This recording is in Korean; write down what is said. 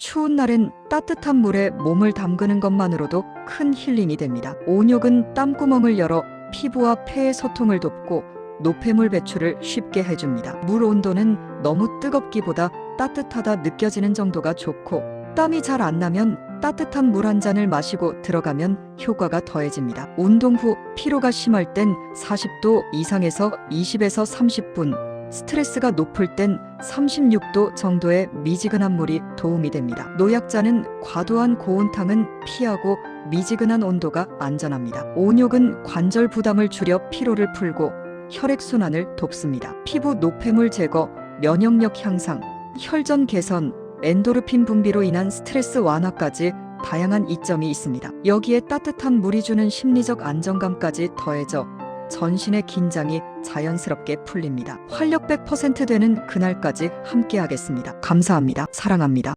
추운 날엔 따뜻한 물에 몸을 담그는 것만으로도 큰 힐링이 됩니다. 온욕은 땀구멍을 열어 피부와 폐의 소통을 돕고 노폐물 배출을 쉽게 해줍니다. 물 온도는 너무 뜨겁기보다 따뜻하다 느껴지는 정도가 좋고 땀이 잘 안 나면 따뜻한 물 한 잔을 마시고 들어가면 효과가 더해집니다. 운동 후 피로가 심할 땐 40도 이상에서 20에서 30분, 스트레스가 높을 땐 36도 정도의 미지근한 물이 도움이 됩니다. 노약자는 과도한 고온탕은 피하고 미지근한 온도가 안전합니다. 온욕은 관절 부담을 줄여 피로를 풀고 혈액순환을 돕습니다. 피부 노폐물 제거, 면역력 향상, 혈전 개선, 엔도르핀 분비로 인한 스트레스 완화까지 다양한 이점이 있습니다. 여기에 따뜻한 물이 주는 심리적 안정감까지 더해져 전신의 긴장이 자연스럽게 풀립니다. 활력 100% 되는 그날까지 함께하겠습니다. 감사합니다. 사랑합니다.